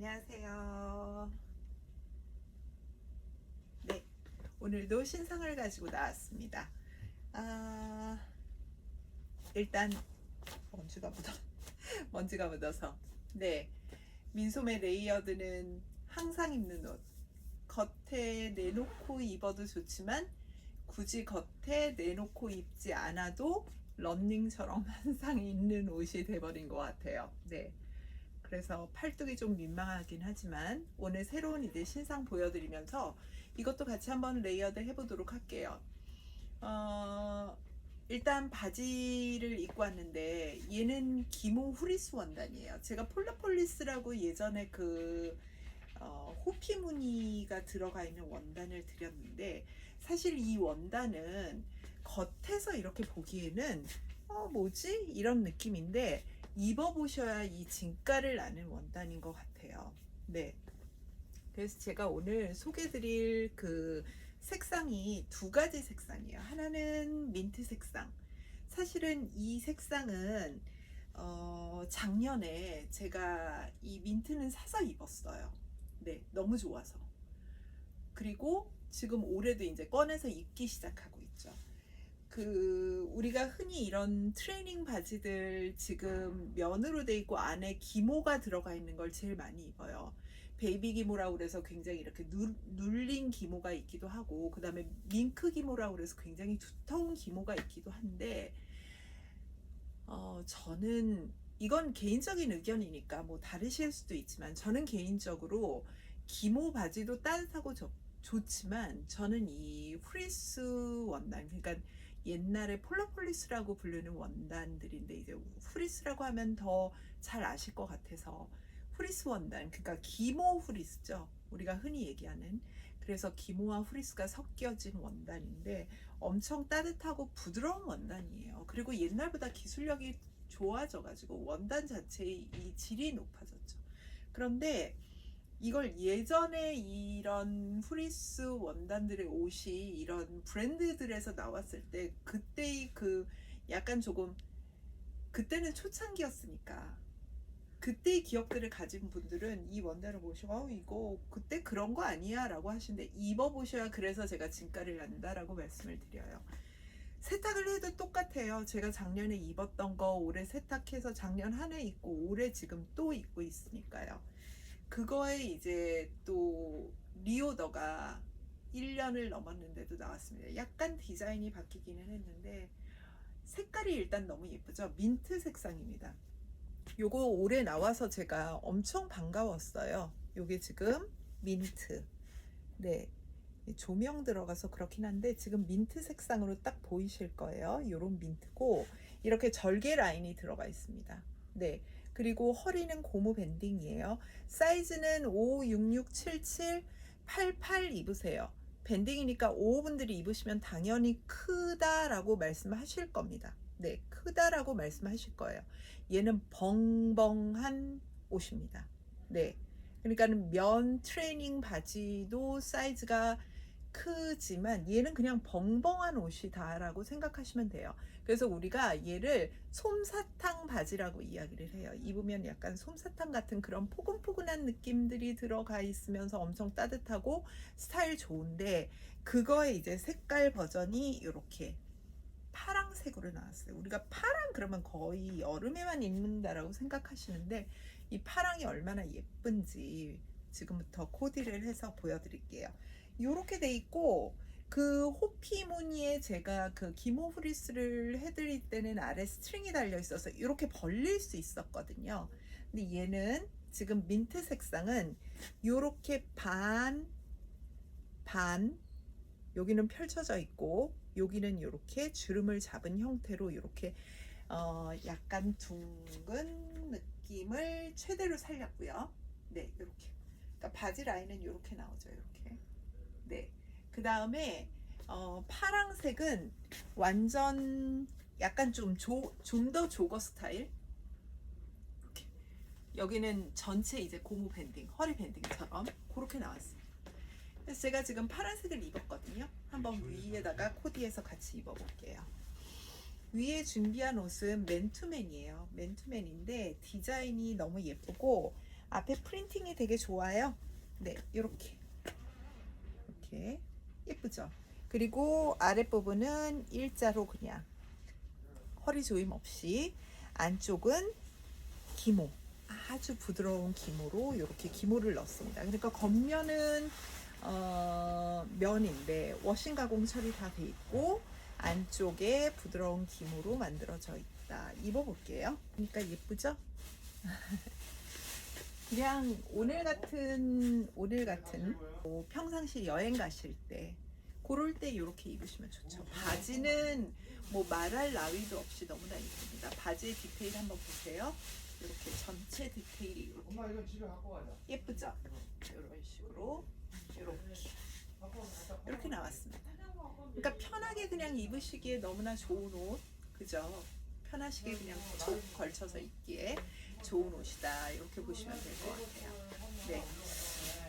안녕하세요. 네, 오늘도 신상을 가지고 나왔습니다. 아, 일단 먼지가 묻어, 먼지가 묻어서. 네, 민소매 레이어드는 항상 입는 옷. 겉에 내놓고 입어도 좋지만 굳이 겉에 내놓고 입지 않아도 런닝처럼 항상 입는 옷이 돼버린 것 같아요. 네. 그래서 팔뚝이 좀 민망하긴 하지만 오늘 새로운 이제 신상 보여드리면서 이것도 같이 한번 레이어드 해보도록 할게요. 어, 일단 바지를 입고 왔는데 얘는 기모 후리스 원단이에요. 제가 폴라폴리스라고 예전에 그 어, 호피 무늬가 들어가 있는 원단을 드렸는데 사실 이 원단은 겉에서 이렇게 보기에는 어 뭐지 이런 느낌인데 입어보셔야 이 진가를 아는 원단인 것 같아요. 네. 그래서 제가 오늘 소개드릴 그 색상이 두 가지 색상이에요. 하나는 민트 색상. 사실은 이 색상은 어, 작년에 제가 이 민트는 사서 입었어요. 네, 너무 좋아서. 그리고 지금 올해도 이제 꺼내서 입기 시작하고 있죠. 그 우리가 흔히 이런 트레이닝 바지들 지금 면으로 돼 있고 안에 기모가 들어가 있는 걸 제일 많이 입어요. 베이비 기모라고 그래서 굉장히 이렇게 눌, 눌린 기모가 있기도 하고 그다음에 밍크 기모라고 그래서 굉장히 두터운 기모가 있기도 한데 어 저는 이건 개인적인 의견이니까 뭐 다르실 수도 있지만 저는 개인적으로 기모 바지도 따뜻하고 좋, 좋지만 저는 이 프리스 원단 그러니까 옛날에 폴라폴리스라고 부르는 원단들인데 이제 후리스라고 하면 더 잘 아실 것 같아서 후리스 원단 그러니까 기모 후리스죠. 우리가 흔히 얘기하는. 그래서 기모와 후리스가 섞여진 원단인데 엄청 따뜻하고 부드러운 원단이에요. 그리고 옛날보다 기술력이 좋아져 가지고 원단 자체의 이 질이 높아졌죠. 그런데 이걸 예전에 이런 프리스 원단들의 옷이 이런 브랜드들에서 나왔을 때 그때의 그 약간 조금 그때는 초창기였으니까 그때의 기억들을 가진 분들은 이 원단을 보시고 어, 이거 그때 그런 거 아니야? 라고 하시는데 입어보셔야 그래서 제가 진가를 난다라고 말씀을 드려요. 세탁을 해도 똑같아요. 제가 작년에 입었던 거 올해 세탁해서 작년 한 해 입고 올해 지금 또 입고 있으니까요 그거에 이제 또 리오더가 1년을 넘었는데도 나왔습니다. 약간 디자인이 바뀌기는 했는데 색깔이 일단 너무 예쁘죠. 민트 색상입니다. 요거 올해 나와서 제가 엄청 반가웠어요. 요게 지금 민트. 네. 조명 들어가서 그렇긴 한데 지금 민트 색상으로 딱 보이실 거예요. 요런 민트고 이렇게 절개 라인이 들어가 있습니다. 네. 그리고 허리는 고무 밴딩이에요. 사이즈는 5, 6, 6, 7, 7, 8, 8 입으세요. 밴딩이니까 5분들이 입으시면 당연히 크다라고 말씀하실 겁니다. 네, 크다라고 말씀하실 거예요. 얘는 벙벙한 옷입니다. 네. 그러니까는 면 트레이닝 바지도 사이즈가 크지만 얘는 그냥 벙벙한 옷이다라고 생각하시면 돼요. 그래서 우리가 얘를 솜사탕 바지라고 이야기를 해요. 입으면 약간 솜사탕 같은 그런 포근포근한 느낌들이 들어가 있으면서 엄청 따뜻하고 스타일 좋은데 그거의 이제 색깔 버전이 이렇게 파랑색으로 나왔어요. 우리가 파랑 그러면 거의 여름에만 입는다라고 생각하시는데 이 파랑이 얼마나 예쁜지 지금부터 코디를 해서 보여드릴게요. 이렇게 돼 있고 그 호피 무늬에 제가 그 기모 프리스를 해드릴 때는 아래 스트링이 달려 있어서 이렇게 벌릴 수 있었거든요. 근데 얘는 지금 민트 색상은 이렇게 반, 반, 여기는 펼쳐져 있고 여기는 이렇게 주름을 잡은 형태로 이렇게 어 약간 둥근 느낌을 최대로 살렸고요. 네, 이렇게. 그러니까 바지 라인은 이렇게 나오죠. 이렇게. 네. 그 다음에 어, 파랑색은 완전 약간 좀좀 더 조거 스타일. 여기는 전체 이제 고무 밴딩, 허리 밴딩처럼 그렇게 나왔어요. 그래서 제가 지금 파란색을 입었거든요. 한번 위에다가 코디해서 같이 입어볼게요. 위에 준비한 옷은 맨투맨이에요. 맨투맨인데 디자인이 너무 예쁘고 앞에 프린팅이 되게 좋아요. 네, 이렇게 이렇게 예쁘죠. 그리고 아랫부분은 일자로 그냥 허리 조임 없이 안쪽은 기모 아주 부드러운 기모로 이렇게 기모를 넣습니다. 그러니까 겉면은 어, 면인데 워싱 가공 처리 다 돼 있고 안쪽에 부드러운 기모로 만들어져 있다. 입어볼게요. 그러니까 예쁘죠? 그냥 오늘 같은 오늘 같은 뭐 평상시 여행 가실 때 그럴 때 이렇게 입으시면 좋죠. 바지는 뭐 말할 나위도 없이 너무나 이쁩니다. 바지의 디테일 한번 보세요. 이렇게 전체 디테일이 이렇게 엄마 이건 집에 갖고 가자. 예쁘죠? 이런 식으로 이렇게. 이렇게 나왔습니다. 그러니까 편하게 그냥 입으시기에 너무나 좋은 옷, 그죠? 편하시게 그냥 툭 걸쳐서 입기에 좋은 옷이다. 이렇게 보시면 될 것 같아요. 네.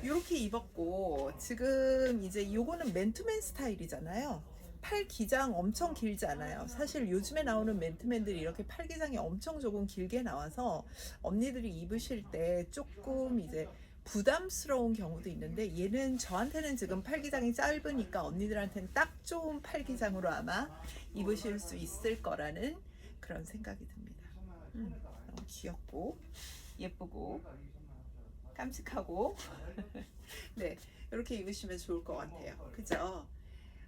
이렇게 입었고 지금 이제 요거는 맨투맨 스타일이잖아요. 팔 기장 엄청 길지 않아요. 사실 요즘에 나오는 맨투맨들이 이렇게 팔 기장이 엄청 조금 길게 나와서 언니들이 입으실 때 조금 이제 부담스러운 경우도 있는데 얘는 저한테는 지금 팔기장이 짧으니까 언니들한테는 딱 좋은 팔기장으로 아마 입으실 수 있을 거라는 그런 생각이 듭니다. 음, 귀엽고 예쁘고 깜찍하고 네 이렇게 입으시면 좋을 것 같아요. 그죠?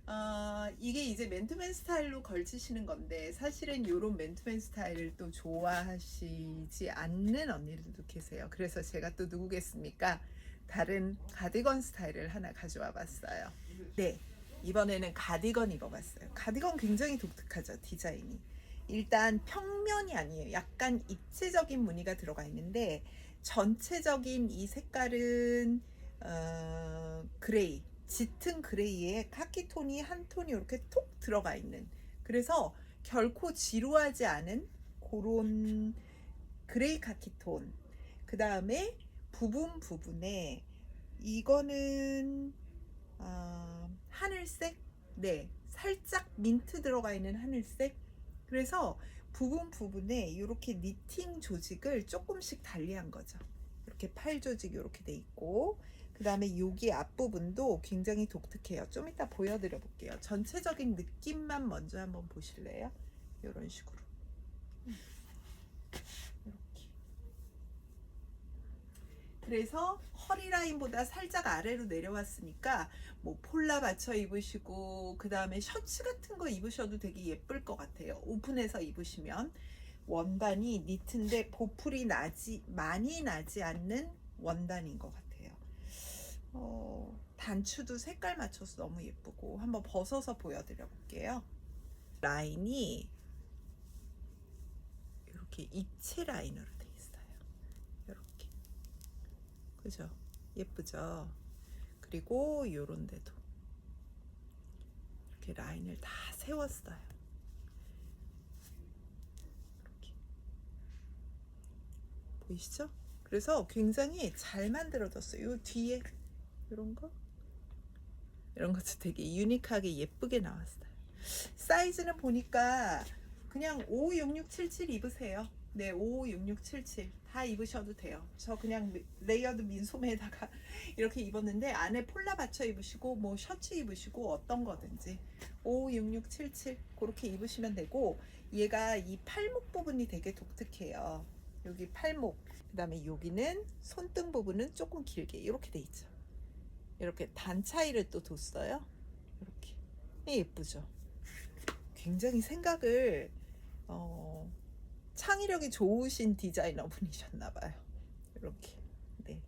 어, 이게 이제 맨투맨 스타일로 걸치시는 건데 사실은 이런 맨투맨 스타일을 또 좋아하시지 않는 언니들도 계세요. 그래서 제가 또 누구겠습니까? 다른 가디건 스타일을 하나 가져와 봤어요. 네, 이번에는 가디건 입어봤어요. 가디건 굉장히 독특하죠, 디자인이. 일단 평면이 아니에요. 약간 입체적인 무늬가 들어가 있는데 전체적인 이 색깔은 어, 그레이, 짙은 그레이에 카키 톤이 한 톤이 이렇게 톡 들어가 있는. 그래서 결코 지루하지 않은 그런 그레이 카키 톤. 그 다음에 부분 부분에 이거는 아, 하늘색, 네, 살짝 민트 들어가 있는 하늘색. 그래서 부분 부분에 이렇게 니팅 조직을 조금씩 달리한 거죠. 이렇게 팔 조직이 이렇게 돼 있고, 그 다음에 여기 앞부분도 굉장히 독특해요. 좀 이따 보여드려 볼게요. 전체적인 느낌만 먼저 한번 보실래요? 이런 식으로. 음. 이렇게. 그래서 허리 라인보다 살짝 아래로 내려왔으니까 뭐 폴라 받쳐 입으시고 그 다음에 셔츠 같은 거 입으셔도 되게 예쁠 것 같아요. 오픈해서 입으시면 원단이 니트인데 보풀이 나지 많이 나지 않는 원단인 것 같아요. 어, 단추도 색깔 맞춰서 너무 예쁘고 한번 벗어서 보여드려 볼게요. 라인이 이렇게 입체 라인으로 돼 있어요. 이렇게 그죠? 예쁘죠? 그리고 요런 데도 이렇게 라인을 다 세웠어요. 이렇게 보이시죠? 그래서 굉장히 잘 만들어졌어요. 요 뒤에 이런 거 이런 것도 되게 유니크하게 예쁘게 나왔어요. 사이즈는 보니까 그냥 556677 입으세요. 네, 556677 다 입으셔도 돼요. 저 그냥 레이어드 민소매에다가 이렇게 입었는데 안에 폴라 받쳐 입으시고 뭐 셔츠 입으시고 어떤 거든지 556677 그렇게 입으시면 되고 얘가 이 팔목 부분이 되게 독특해요. 여기 팔목 그다음에 여기는 손등 부분은 조금 길게 이렇게 돼 있죠. 이렇게 단 차이를 또 뒀어요. 이렇게 네, 예쁘죠. 굉장히 생각을 어, 창의력이 좋으신 디자이너 분이셨나 봐요. 이렇게 네.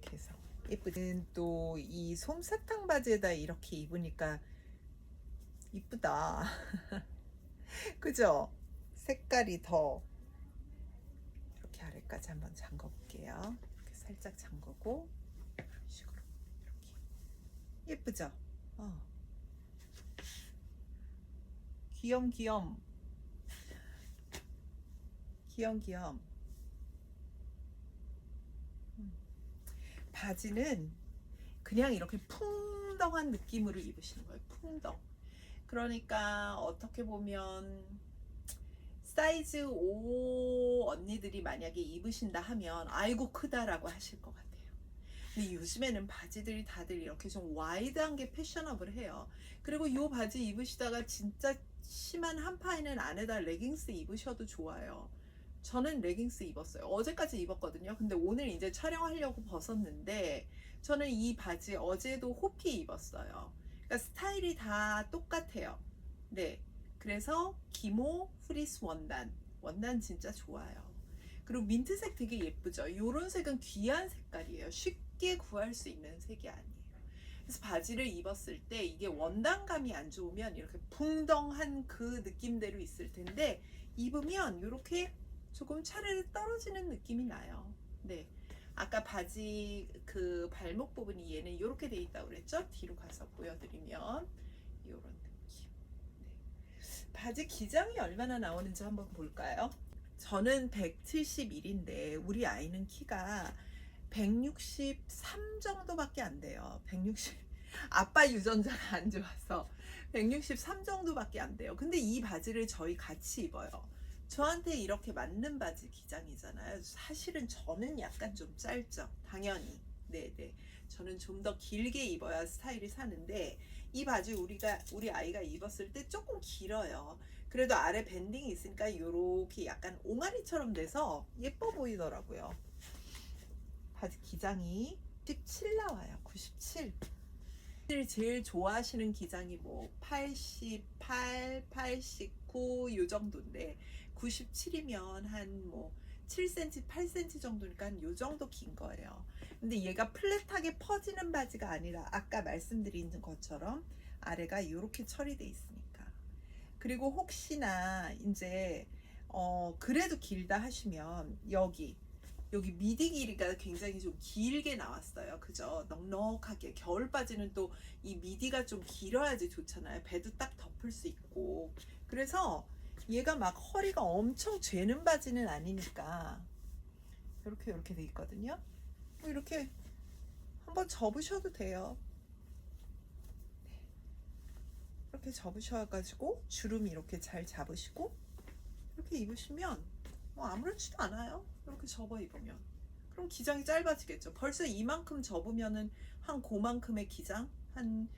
이렇게 해서 예쁘든 또이 솜사탕 바지에다 이렇게 입으니까 이쁘다. 그죠? 색깔이 더 이렇게 아래까지 한번 잠궈 볼게요. 살짝 잠그고 이런 식으로 이렇게 예쁘죠? 어. 귀염귀염 귀염귀염 음. 바지는 그냥 이렇게 풍덩한 느낌으로 입으시는 거예요 풍덩 그러니까 어떻게 보면 사이즈 5 언니들이 만약에 입으신다 하면 아이고 크다라고 하실 것 같아요. 근데 요즘에는 바지들이 다들 이렇게 좀 와이드한 게 패셔너블 해요. 그리고 이 바지 입으시다가 진짜 심한 한파에는 안에다 레깅스 입으셔도 좋아요. 저는 레깅스 입었어요. 어제까지 입었거든요. 근데 오늘 이제 촬영하려고 벗었는데 저는 이 바지 어제도 호피 입었어요. 그러니까 스타일이 다 똑같아요. 네. 그래서 기모 프리스 원단. 원단 진짜 좋아요. 그리고 민트색 되게 예쁘죠. 이런 색은 귀한 색깔이에요. 쉽게 구할 수 있는 색이 아니에요. 그래서 바지를 입었을 때 이게 원단감이 안 좋으면 이렇게 붕덩한 그 느낌대로 있을 텐데 입으면 이렇게 조금 차라리 떨어지는 느낌이 나요. 네. 아까 바지 그 발목 부분이 얘는 이렇게 돼 있다고 그랬죠? 뒤로 가서 보여드리면 이런 느낌. 네. 바지 기장이 얼마나 나오는지 한번 볼까요? 저는 171인데 우리 아이는 키가 163 정도밖에 안 돼요. 160 아빠 유전자가 안 좋아서 163 정도밖에 안 돼요. 근데 이 바지를 저희 같이 입어요. 저한테 이렇게 맞는 바지 기장이잖아요. 사실은 저는 약간 좀 짧죠. 당연히. 네네. 저는 좀 더 길게 입어야 스타일이 사는데 이 바지 우리가 우리 아이가 입었을 때 조금 길어요. 그래도 아래 밴딩이 있으니까 이렇게 약간 옹알이처럼 돼서 예뻐 보이더라고요. 바지 기장이 97 나와요. 97. 제일 좋아하시는 기장이 뭐 88, 89 요 정도인데 97이면 한 뭐 7cm, 8cm 정도니까 요 정도 긴 거예요. 근데 얘가 플랫하게 퍼지는 바지가 아니라 아까 말씀드린 것처럼 아래가 이렇게 처리돼 있으니까. 그리고 혹시나 이제 어 그래도 길다 하시면 여기 여기 미디 길이가 굉장히 좀 길게 나왔어요. 그죠? 넉넉하게 겨울 바지는 또 이 미디가 좀 길어야지 좋잖아요. 배도 딱 덮을 수 있고. 그래서 얘가 막 허리가 엄청 죄는 바지는 아니니까 이렇게 이렇게 돼 있거든요. 뭐 이렇게 한번 접으셔도 돼요. 네. 이렇게 접으셔가지고 주름 이렇게 잘 잡으시고 이렇게 입으시면 뭐 아무렇지도 않아요. 이렇게 접어 입으면 그럼 기장이 짧아지겠죠. 벌써 이만큼 접으면은 한 고만큼의 기장 한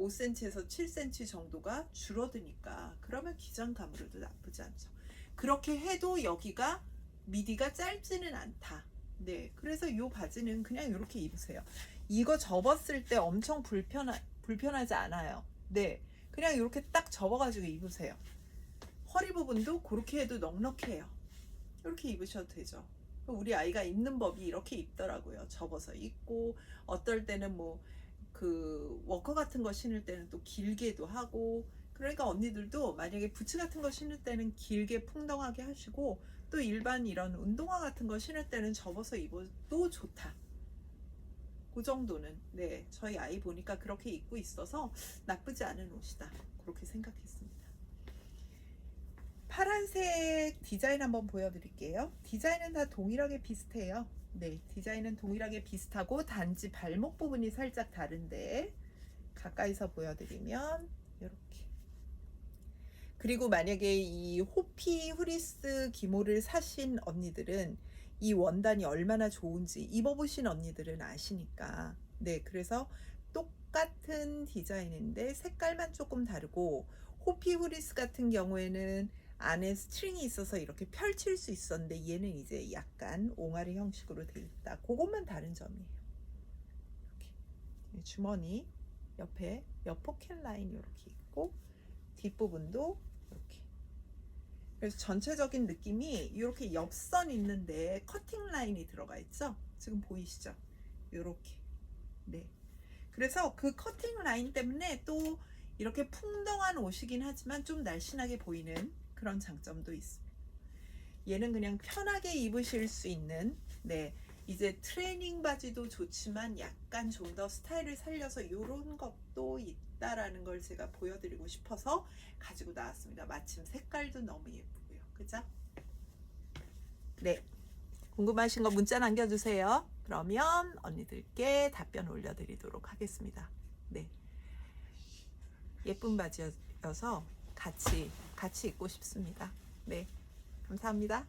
5cm에서 7cm 정도가 줄어드니까 그러면 기장감으로도 나쁘지 않죠. 그렇게 해도 여기가 미디가 짧지는 않다. 네, 그래서 이 바지는 그냥 이렇게 입으세요. 이거 접었을 때 엄청 불편하, 불편하지 않아요. 네, 그냥 이렇게 딱 접어가지고 입으세요. 허리 부분도 그렇게 해도 넉넉해요. 이렇게 입으셔도 되죠. 우리 아이가 입는 법이 이렇게 입더라고요. 접어서 입고 어떨 때는 뭐 그 워커 같은 거 신을 때는 또 길게도 하고 그러니까 언니들도 만약에 부츠 같은 거 신을 때는 길게 풍덩하게 하시고 또 일반 이런 운동화 같은 거 신을 때는 접어서 입어도 좋다. 그 정도는 네 저희 아이 보니까 그렇게 입고 있어서 나쁘지 않은 옷이다 그렇게 생각했습니다. 파란색 디자인 한번 보여드릴게요. 디자인은 다 동일하게 비슷해요. 네, 디자인은 동일하게 비슷하고 단지 발목 부분이 살짝 다른데 가까이서 보여드리면 이렇게. 그리고 만약에 이 호피 후리스 기모를 사신 언니들은 이 원단이 얼마나 좋은지 입어보신 언니들은 아시니까. 네, 그래서 똑같은 디자인인데 색깔만 조금 다르고 호피 후리스 같은 경우에는 안에 스트링이 있어서 이렇게 펼칠 수 있었는데 얘는 이제 약간 옹알이 형식으로 돼 있다. 그것만 다른 점이에요. 이렇게 주머니 옆에 옆 포켓 라인 이렇게 있고 뒷부분도 이렇게. 그래서 전체적인 느낌이 이렇게 옆선 있는데 커팅 라인이 들어가 있죠. 지금 보이시죠? 이렇게. 네. 그래서 그 커팅 라인 때문에 또 이렇게 풍덩한 옷이긴 하지만 좀 날씬하게 보이는 그런 장점도 있습니다. 얘는 그냥 편하게 입으실 수 있는 네 이제 트레이닝 바지도 좋지만 약간 좀 더 스타일을 살려서 이런 것도 있다라는 걸 제가 보여드리고 싶어서 가지고 나왔습니다. 마침 색깔도 너무 예쁘고요. 그죠? 네. 궁금하신 거 문자 남겨주세요. 그러면 언니들께 답변 올려드리도록 하겠습니다. 네. 예쁜 바지여서 같이 같이 있고 싶습니다. 네. 감사합니다.